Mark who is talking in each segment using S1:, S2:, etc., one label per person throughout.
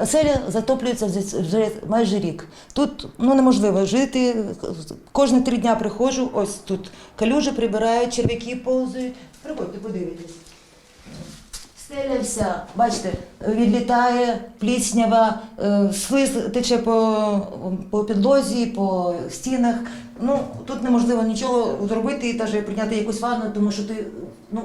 S1: Оселя затоплюється вже- майже рік. Тут ну, неможливо жити. Кожні три дня приходжу, ось тут калюжі прибирають, черв'яки повзають. Приходьте, подивитесь. Стеля вся, бачите, відлітає, пліснява, е, слиз тече по, по підлозі, по стінах. Ну, тут неможливо нічого зробити і прийняти якусь ванну, тому що ти ну,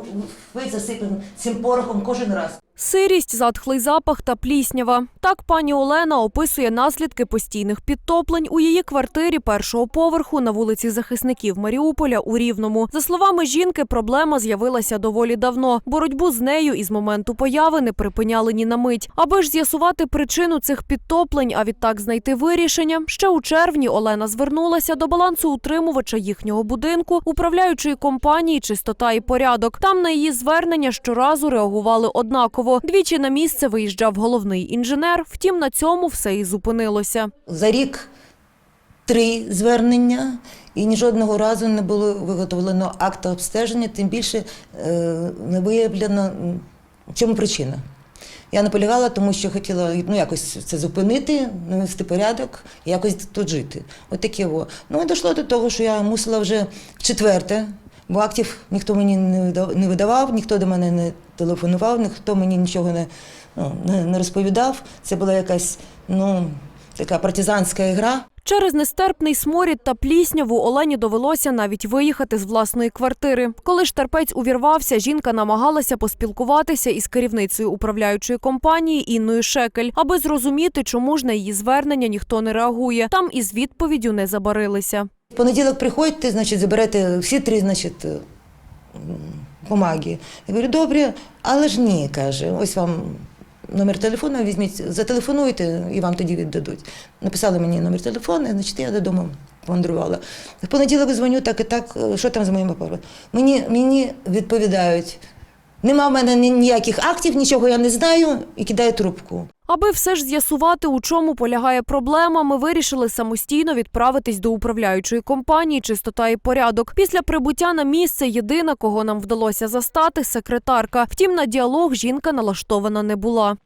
S1: весь засипаний цим порохом кожен раз.
S2: Сирість, затхлий запах та пліснява. Так пані Олена описує наслідки постійних підтоплень у її квартирі першого поверху на вулиці захисників Маріуполя у Рівному. За словами жінки, проблема з'явилася доволі давно. Боротьбу з нею із моменту появи не припиняли ні на мить. Аби ж з'ясувати причину цих підтоплень, а відтак знайти вирішення, ще у червні Олена звернулася до балансоутримувача їхнього будинку, управляючої компанії Чистота і порядок. Там на її звернення щоразу реагували однаково. Двічі на місце виїжджав головний інженер. Втім, на цьому все і зупинилося.
S1: За рік три звернення, і ні жодного разу не було виготовлено акта обстеження, тим більше е, не виявлено, в чому причина. Я наполягала, тому що хотіла ну, якось це зупинити, навести порядок якось тут жити. От таке во. Ну і дійшло до того, що я мусила вже вчетверте, бо актів ніхто мені не видавав, ніхто до мене не телефонував, ніхто мені нічого не, ну, не, не розповідав. Це була якась ну, така партизанська гра.
S2: Через нестерпний сморід та плісняву Олені довелося навіть виїхати з власної квартири. Коли ж терпець увірвався, жінка намагалася поспілкуватися із керівницею управляючої компанії Інною Шекель, аби зрозуміти, чому ж на її звернення ніхто не реагує. Там із відповіддю не забарилися.
S1: В понеділок приходьте, значить, заберете всі три, значить, бумаги. Я говорю, добре, але ж ні, каже, ось вам номер телефону візьміть, зателефонуйте і вам тоді віддадуть. Написали мені номер телефону, значить, я додому мандрувала. В понеділок дзвоню, так і так, що там з моїм папером? Мені, мені відповідають, нема в мене ніяких актів, нічого я не знаю, і кидаю трубку.
S2: Аби все ж з'ясувати, у чому полягає проблема, ми вирішили самостійно відправитись до управляючої компанії Чистота і порядок. Після прибуття на місце єдина, кого нам вдалося застати, секретарка. Втім, на діалог жінка налаштована не була.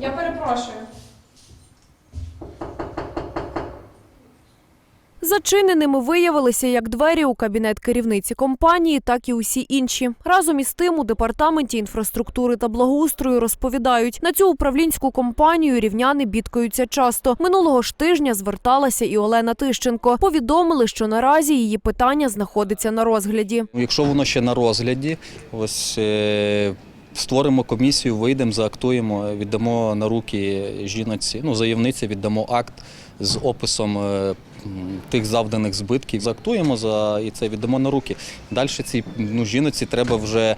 S3: Я перепрошую.
S2: Зачиненими виявилися як двері у кабінет керівниці компанії, так і усі інші. Разом із тим у департаменті інфраструктури та благоустрою розповідають, на цю управлінську компанію рівняни бідкаються часто. Минулого ж тижня зверталася і Олена Тищенко. Повідомили, що наразі її питання знаходиться на розгляді.
S4: Ну, Якщо воно ще на розгляді, ось е, створимо комісію, вийдемо, заактуємо, віддамо на руки жіноці, ну заявниці, віддамо акт з описом е, тих завданих збитків. Заактуємо за і це віддамо на руки. Далі цій ну, жіноці треба вже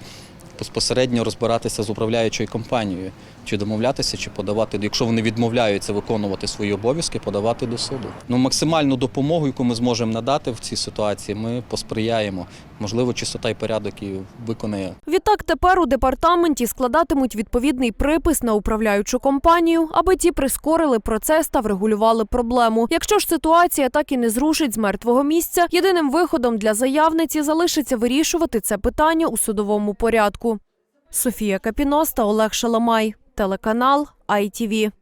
S4: безпосередньо розбиратися з управляючою компанією, чи домовлятися, чи подавати, якщо вони відмовляються виконувати свої обов'язки, подавати до суду. Ну, максимальну допомогу, яку ми зможемо надати в цій ситуації, ми посприяємо. Можливо, чистота і порядок і виконає
S2: Відтак тепер у департаменті складатимуть відповідний припис на управляючу компанію, аби ті прискорили процес та врегулювали проблему. Якщо ж ситуація так і не зрушить з мертвого місця, єдиним виходом для заявниці залишиться вирішувати це питання у судовому порядку. Софія Капіноста Олег Шаламай, телеканал ITV.